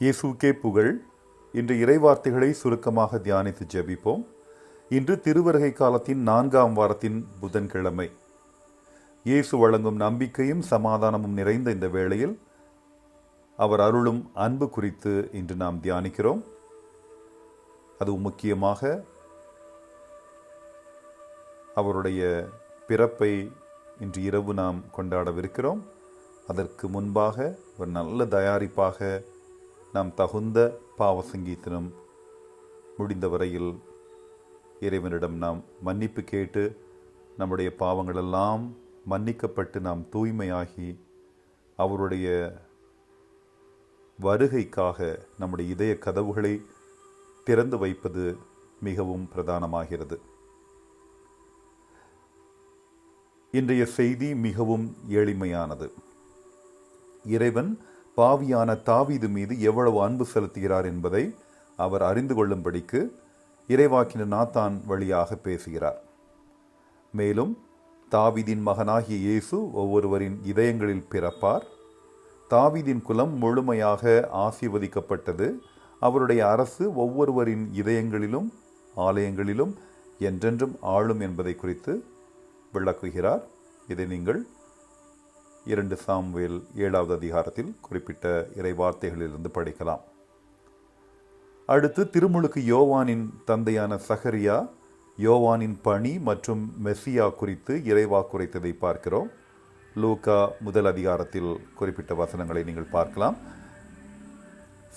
இயேசுக்கே புகழ். இன்று இறைவார்த்தைகளை சுருக்கமாக தியானித்து ஜெபிப்போம். இன்று திருவருகை காலத்தின் நான்காம் வாரத்தின் புதன்கிழமை. இயேசு வழங்கும் நம்பிக்கையும் சமாதானமும் நிறைந்த இந்த வேளையில் அவர் அருளும் அன்பு குறித்து இன்று நாம் தியானிக்கிறோம். அது முக்கியமாக அவருடைய பிறப்பை இன்று இரவு நாம் கொண்டாடவிருக்கிறோம். அதற்கு முன்பாக ஒரு நல்ல தயாரிப்பாக நாம் தகுந்த பாவ சங்கீதனம் முடிந்த வரையில் இறைவனிடம் நாம் மன்னிப்பு கேட்டு நம்முடைய பாவங்களெல்லாம் மன்னிக்கப்பட்டு நாம் தூய்மையாகி அவருடைய வருகைக்காக நம்முடைய இதய கதவுகளை திறந்து வைப்பது மிகவும் பிரதானமாகிறது. இன்றைய செய்தி மிகவும் எளிமையானது. இறைவன் பாவியான தாவீது மீது எவ்வளவு அன்பு செலுத்துகிறார் என்பதை அவர் அறிந்து கொள்ளும்படிக்கு இறைவாக்கின நாத்தான் வழியாக பேசுகிறார். மேலும் தாவீதின் மகனாகிய இயேசு ஒவ்வொருவரின் இதயங்களில் பிறப்பார். தாவீதின் குலம் முழுமையாக ஆசீர்வதிக்கப்பட்டது. அவருடைய அரசு ஒவ்வொருவரின் இதயங்களிலும் ஆலயங்களிலும் என்றென்றும் ஆளும் என்பதை குறித்து விளக்குகிறார். இதை நீங்கள் இரண்டு சாம்வேல் ஏழாவது அதிகாரத்தில் குறிப்பிட்ட இறை வார்த்தைகளிலிருந்து படிக்கலாம். அடுத்து திருமுழுக்கு யோவானின் தந்தையான சஹரியா யோவானின் பணி மற்றும் மெஸ்ஸியா குறித்து இறைவா குறைத்ததை பார்க்கிறோம். லூகா முதல் அதிகாரத்தில் குறிப்பிட்ட வசனங்களை நீங்கள் பார்க்கலாம்.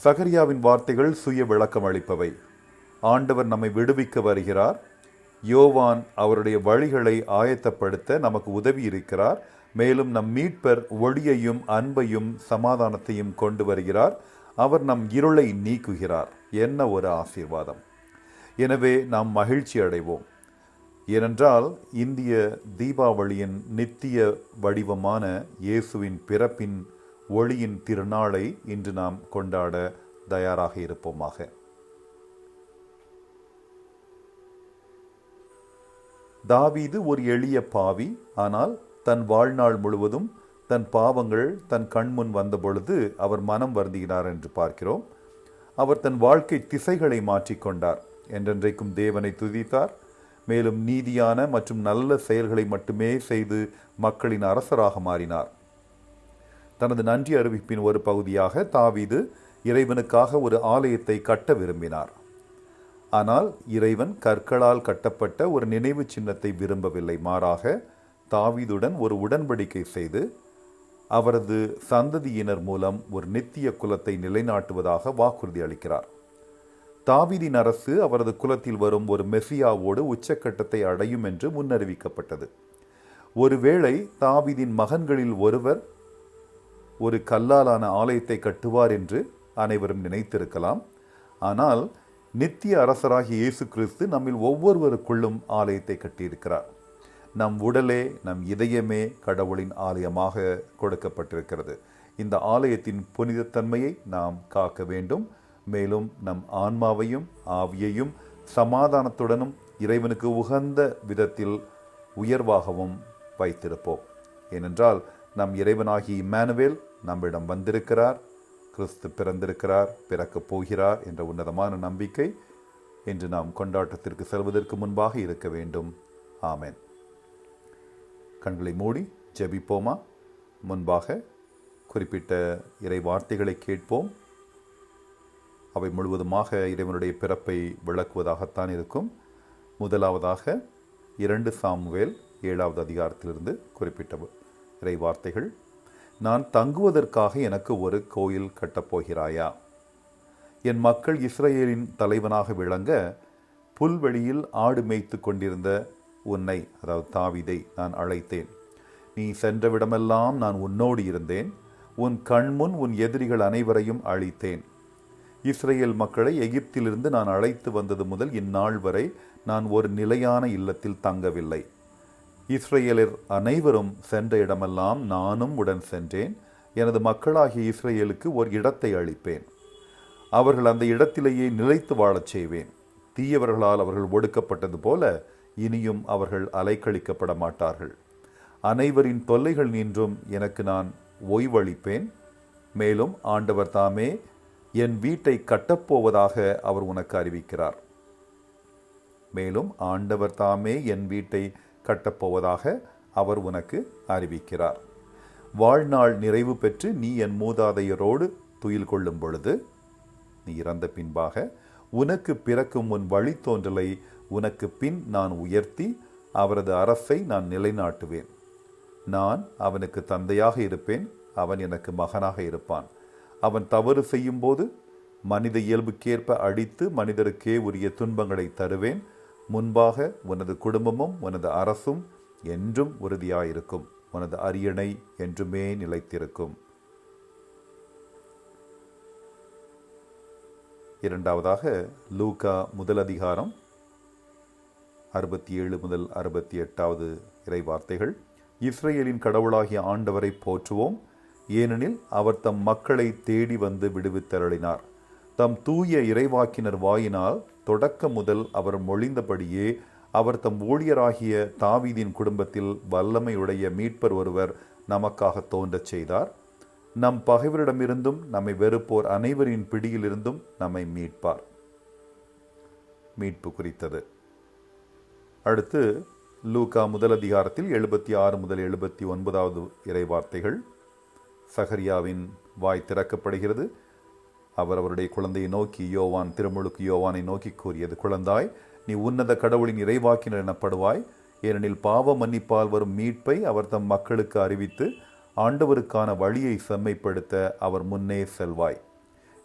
சகரியாவின் வார்த்தைகள் சுய விளக்கம் அளிப்பவை. ஆண்டவர் நம்மை விடுவிக்க வருகிறார். யோவான் அவருடைய வழிகளை ஆயத்தப்படுத்த நமக்கு உதவி இருக்கிறார். மேலும் நம் மீட்பர் ஒளியையும் அன்பையும் சமாதானத்தையும் கொண்டு வருகிறார். அவர் நம் இருளை நீக்குகிறார். என்ன ஒரு ஆசீர்வாதம். எனவே நாம் மகிழ்ச்சி அடைவோம். ஏனென்றால் இந்திய தீபாவளியின் நித்திய வடிவமான இயேசுவின் பிறப்பின் ஒளியின் திருநாளை இன்று நாம் கொண்டாட தயாராக இருப்போமாக. தாவீது ஒரு எளிய பாவி. ஆனால் தன் வாழ்நாள் முழுவதும் தன் பாவங்கள் தன் கண்முன் வந்தபொழுது அவர் மனம் வருந்துகிறார் என்று பார்க்கிறோம். அவர் தன் வாழ்க்கை திசைகளை மாற்றிக்கொண்டார் என்றென்றைக்கும் தேவனை துதித்தார். மேலும் நீதியான மற்றும் நல்ல செயல்களை மட்டுமே செய்து மக்களின் அரசராக மாறினார். தனது நன்றி அறிவிப்பின் ஒரு பகுதியாக தாவீது இறைவனுக்காக ஒரு ஆலயத்தை கட்ட விரும்பினார். ஆனால் இறைவன் கற்களால் கட்டப்பட்ட ஒரு நினைவு சின்னத்தை விரும்பவில்லை. மாறாக தாவீதுடன் ஒரு உடன்படிக்கை செய்து அவரது சந்ததியினர் மூலம் ஒரு நித்திய குலத்தை நிலைநாட்டுவதாக வாக்குறுதி அளிக்கிறார். தாவீதின் அரசு அவரது குலத்தில் வரும் ஒரு மெசியாவோடு உச்சக்கட்டத்தை அடையும் என்று முன்னறிவிக்கப்பட்டது. ஒருவேளை தாவீதின் மகன்களில் ஒருவர் ஒரு கல்லாலான ஆலயத்தை கட்டுவார் என்று அனைவரும் நினைத்திருக்கலாம். ஆனால் நித்திய அரசராகிய இயேசு கிறிஸ்து நம்மில் ஒவ்வொருவருக்குள்ளும் ஆலயத்தை கட்டியிருக்கிறார். நம் உடலே நம் இதயமே கடவுளின் ஆலயமாக கொடுக்கப்பட்டிருக்கிறது. இந்த ஆலயத்தின் புனிதத்தன்மையை நாம் காக்க வேண்டும். மேலும் நம் ஆன்மாவையும் ஆவியையும் சமாதானத்துடனும் இறைவனுக்கு உகந்த விதத்தில் உயர்வாகவும் வைத்திருப்போம். ஏனென்றால் நம் இறைவனாகி இம்மானுவேல் நம்மிடம் வந்திருக்கிறார் கிறிஸ்து பிறந்திருக்கிறார் பிறக்கப் போகிறார் என்ற உன்னதமான நம்பிக்கை என்று நாம் கொண்டாட்டத்திற்கு செல்வதற்கு முன்பாக இருக்க வேண்டும். ஆமேன். கண்களை மூடி ஜெபிப்போமா? முன்பாக குறிப்பிட்ட இறை வார்த்தைகளை கேட்போம். அவை முழுவதுமாக இறைவனுடைய பிறப்பை விளக்குவதாகத்தான் இருக்கும். முதலாவதாக இரண்டு சாமுவேல் ஏழாவது அதிகாரத்திலிருந்து குறிப்பிட்ட இறை வார்த்தைகள். நான் தங்குவதற்காக எனக்கு ஒரு கோயில் கட்டப்போகிறாயா? என் மக்கள் இஸ்ரேலின் தலைவனாக விளங்க புல்வெளியில் ஆடு மேய்த்து கொண்டிருந்த உன்னை அதாவது தாவிதை நான் அழைத்தேன். நீ சென்றவிடமெல்லாம் நான் உன்னோடு இருந்தேன். உன் கண்முன் உன் எதிரிகள் அனைவரையும் அழித்தேன். இஸ்ரேல் மக்களை எகிப்திலிருந்து நான் அழைத்து வந்தது முதல் இந்நாள் வரை நான் ஒரு நிலையான இல்லத்தில் தங்கவில்லை. இஸ்ரேலர் அனைவரும் சென்ற இடமெல்லாம் நானும் உடன் சென்றேன். எனது மக்களாகிய இஸ்ரேலுக்கு ஒரு இடத்தை அளிப்பேன். அவர்கள் அந்த இடத்திலேயே நிலைத்து வாழச் செய்வேன். தீயவர்களால் அவர்கள் ஒடுக்கப்பட்டது போல இனியும் அவர்கள் அலைக்கழிக்கப்பட மாட்டார்கள் அனைவரின் தொல்லைகள் நின்றும் எனக்கு நான் ஓய்வளிப்பேன். மேலும் ஆண்டவர் தாமே என் வீட்டை கட்டப்போவதாக அவர் உனக்கு அறிவிக்கிறார். மேலும் ஆண்டவர் தாமே என் வீட்டை கட்டப்போவதாக அவர் உனக்கு அறிவிக்கிறார். வாழ்நாள் நிறைவு பெற்று நீ என் மூதாதையரோடு துயில் கொள்ளும் பொழுது நீ இறந்த பின்பாக உனக்கு பிறக்கும் உன் வழித்தோன்றலை உனக்கு பின் நான் உயர்த்தி அவரது அரசை நான் நிலைநாட்டுவேன். நான் அவனுக்கு தந்தையாக இருப்பேன் அவன் எனக்கு மகனாக இருப்பான். அவன் தவறு செய்யும்போது மனித இயல்புக்கேற்ப அடித்து மனிதருக்கே உரிய துன்பங்களை தருவேன். முன்பாக உனது குடும்பமும் உனது அரசும் என்றும் உறுதியாயிருக்கும். உனது அரியணை என்றுமே நிலைத்திருக்கும். இரண்டாவதாக லூகா முதல் அதிகாரம் அறுபத்தி ஏழு முதல் அறுபத்தி எட்டாவது இறைவார்த்தைகள். இஸ்ரேலின் கடவுளாகிய ஆண்டவரை போற்றுவோம். ஏனெனில் அவர் தம் மக்களை தேடி வந்து விடுவித்தருளினார். தம் தூய இறைவாக்கினர் வாயினால் தொடக்க முதல் அவர் மொழிந்தபடியே அவர் தம் ஊழியராகிய தாவீதின் குடும்பத்தில் வல்லமையுடைய மீட்பர் ஒருவர் நமக்காக தோன்றச் செய்தார். நம் பகைவரிடமிருந்தும் நம்மை வெறுப்போர் அனைவரின் பிடியிலிருந்தும் நம்மை மீட்பார். மீட்பு குறித்தது. அடுத்து லூகா முதல் அதிகாரத்தில் எழுபத்தி ஆறு முதல் எழுபத்தி ஒன்பதாவது இறைவார்த்தைகள். சஹரியாவின் வாய் திறக்கப்படுகிறது. அவர் அவருடைய குழந்தையை நோக்கி யோவான் திருமுழுக்கு யோவானை நோக்கி கூறியது குழந்தாய் நீ உன்னத கடவுளின் இறைவாக்கினர் எனப்படுவாய். ஏனெனில் பாவ மன்னிப்பால் வரும் மீட்பை அவர் தம் மக்களுக்கு அறிவித்து ஆண்டவருக்கான வழியை செம்மைப்படுத்த அவர் முன்னே செல்வாய்.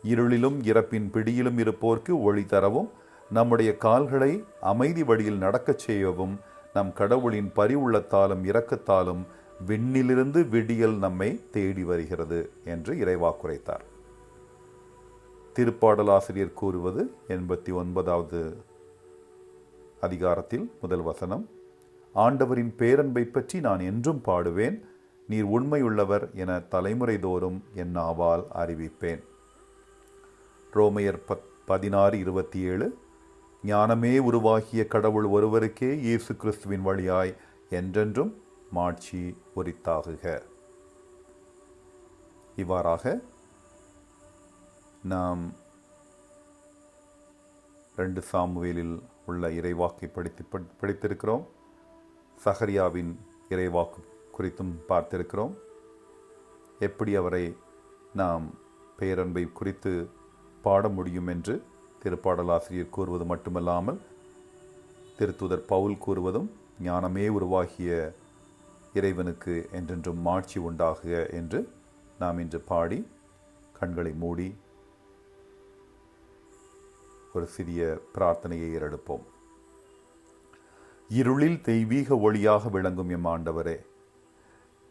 இருளிலும் இறப்பின் பிடியிலும் இருப்போர்க்கு ஒளி தரவும் நம்முடைய கால்களை அமைதி வழியில் நடக்கச் செய்யவும் நம் கடவுளின் பரிவுள்ளத்தாலும் இரக்கத்தாலும் விண்ணிலிருந்து விடியல் நம்மை தேடி வருகிறது என்று இறைவாக்குரைத்தார். திருப்பாடலாசிரியர் கூறுவது எண்பத்தி ஒன்பதாவது அதிகாரத்தில் முதல் வசனம் ஆண்டவரின் பேரன்பை பற்றி நான் என்றும் பாடுவேன் நீர் உண்மையுள்ளவர் என தலைமுறை தோறும் என் நாவால் அறிவிப்பேன். ரோமையர் பத் பதினாறு இருபத்தி ஏழு ஞானமே உருவாகிய கடவுள் ஒருவருக்கே இயேசு கிறிஸ்துவின் வழியாய் என்றென்றும் மாட்சி உரித்தாகுக இவ்வாறாக நாம் ரெண்டு சாமுவேலில் உள்ள இறைவாக்கை படித்து படித்திருக்கிறோம். சஹரியாவின் இறைவாக்கு குறித்தும் பார்த்திருக்கிறோம். எப்படி அவரை நாம் பேரன்பை குறித்து பாட முடியும் என்று திருப்பாடலாசிரியர் கூறுவது மட்டுமல்லாமல் திருத்துதர் பவுல் கூறுவதும் ஞானமே உருவாகிய இறைவனுக்கு என்றென்றும் மாட்சி உண்டாகுக என்று நாம் இன்று பாடி கண்களை மூடி ஒரு சிறிய பிரார்த்தனையை ஏறெடுப்போம். இருளில் தெய்வீக ஒளியாக விளங்கும் எம் ஆண்டவரே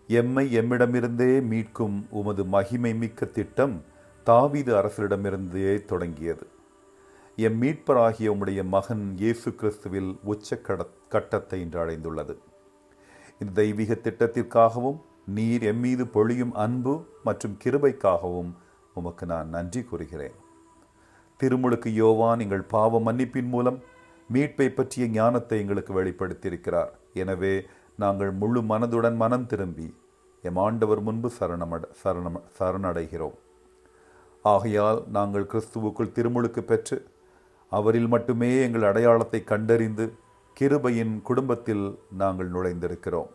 எம்மை எம்மிடமிருந்தே மீட்கும் உமது மகிமை மிக்க திட்டம் தாவீது அரசரிடமிருந்தே தொடங்கியது. எம் மீட்பராகிய உம்முடைய மகன் இயேசு கிறிஸ்துவில் உச்ச கட்டத்தை இன்று அடைந்துள்ளது. இந்த தெய்வீக திட்டத்திற்காகவும் நீர் எம் மீது பொழியும் அன்பு மற்றும் கிருபைக்காகவும் உமக்கு நான் நன்றி கூறுகிறேன். திருமுழுக்கு யோவான் எங்கள் பாவ மன்னிப்பின் மூலம் மீட்பை பற்றிய ஞானத்தை எங்களுக்கு வெளிப்படுத்தியிருக்கிறார். எனவே நாங்கள் முழு மனதுடன் மனம் திரும்பி எம் ஆண்டவர் முன்பு சரணமட சரணம் சரணடைகிறோம். ஆகையால் நாங்கள் கிறிஸ்துவுக்குள் திருமுழுக்கு பெற்று அவரில் மட்டுமே எங்கள் அடையாளத்தை கண்டறிந்து கிருபையின் குடும்பத்தில் நாங்கள் நுழைந்திருக்கிறோம்.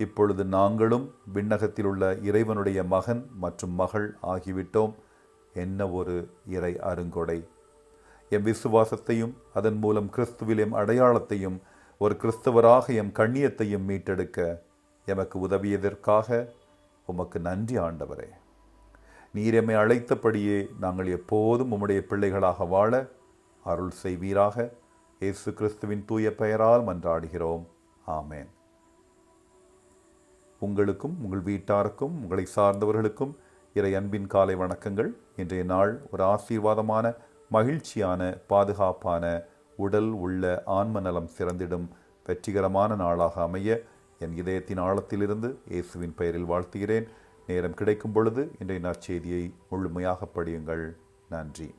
இப்பொழுது நாங்களும் விண்ணகத்தில் உள்ள இறைவனுடைய மகன் மற்றும் மகள் ஆகிவிட்டோம் என்ன ஒரு இறை அருங்கொடை. எம் விசுவாசத்தையும் அதன் மூலம் கிறிஸ்துவில் எம் அடையாளத்தையும் ஒரு கிறிஸ்தவராக எம் கண்ணியத்தையும் மீட்டெடுக்க எமக்கு உதவியதற்காக உமக்கு நன்றி ஆண்டவரே. நீர் எம்மை அழைத்தபடியே நாங்கள் எப்போதும் உம்முடைய பிள்ளைகளாக வாழ அருள் செய்வீராக. இயேசு கிறிஸ்துவின் தூய பெயரால் மன்றாடுகிறோம். ஆமேன். உங்களுக்கும் உங்கள் வீட்டாருக்கும் உங்களை சார்ந்தவர்களுக்கும் இறை அன்பின் காலை வணக்கங்கள். இன்றைய நாள் ஒரு ஆசீர்வாதமான மகிழ்ச்சியான பாதுகாப்பான உடல் உள்ள ஆன்ம நலம் சிறந்திடும் வெற்றிகரமான நாளாக அமைய என் இதயத்தின் ஆழத்திலிருந்து இயேசுவின் பெயரில் வாழ்த்துகிறேன். நேரம் கிடைக்கும் பொழுது இன்றைய நற்செய்தியை முழுமையாக படியுங்கள். நன்றி.